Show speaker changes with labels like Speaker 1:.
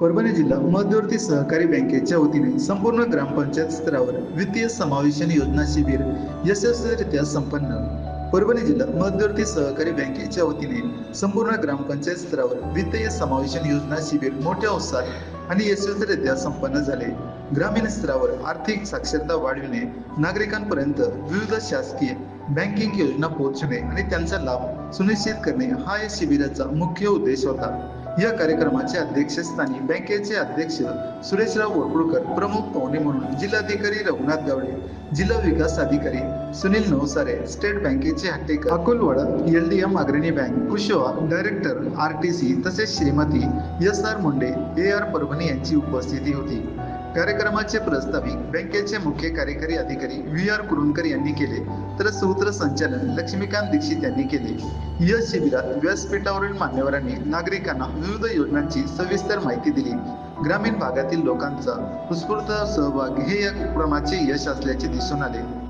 Speaker 1: परभणी जिल्हा मध्यवर्ती सहकारी बँकेच्या वतीने संपूर्ण ग्रामपंचायत स्तरावर वित्तीय समावेशन योजना शिबिर यशस्वीरित्या संपन्न. परभणी जिल्हा मध्यवर्ती सहकारी बँकेच्या वतीने संपूर्ण ग्रामपंचायत स्तरावर वित्तीय समावेशन योजना शिबिर मोठ्या उत्साहात आणि यशस्वीरित्या संपन्न झाले. ग्रामीण स्तरावर आर्थिक साक्षरता वाढविणे नागरिकांपर्यंत विविध शासकीय बँकिंग योजना पोहोचणे आणि त्यांचा लाभ सुनिश्चित करणे हा या शिबिराचा मुख्य उद्देश होता. या कार्यक्रमाच्या अध्यक्षस्थानी बँकेचे अध्यक्ष सुरेशराव वडपुळकर प्रमुख पाहुणे म्हणून जिल्हाधिकारी रघुनाथ गावडे जिल्हा विकास अधिकारी सुनील नवसारे स्टेट बँकेचे Hattekar Akolwada L D M अग्रणी bank Kushwa director R T C तसेच Shrimati S R Munde A R Parbhani यांची उपस्थिती होती. कार्यक्रमाचे प्रस्ताविक बँकेचे मुख्य कार्यकारी अधिकारी व्ही आर कुरुंकर यांनी केले. तर सूत्रसंचालन लक्ष्मीकांत दीक्षित यांनी केले. या शिबिरात व्यासपीठावरील मान्यवरांनी नागरिकांना विविध योजनांची सविस्तर माहिती दिली. ग्रामीण भागातील लोकांचा उत्स्फूर्त सहभाग हे या उपक्रमाचे यश असल्याचे दिसून आले.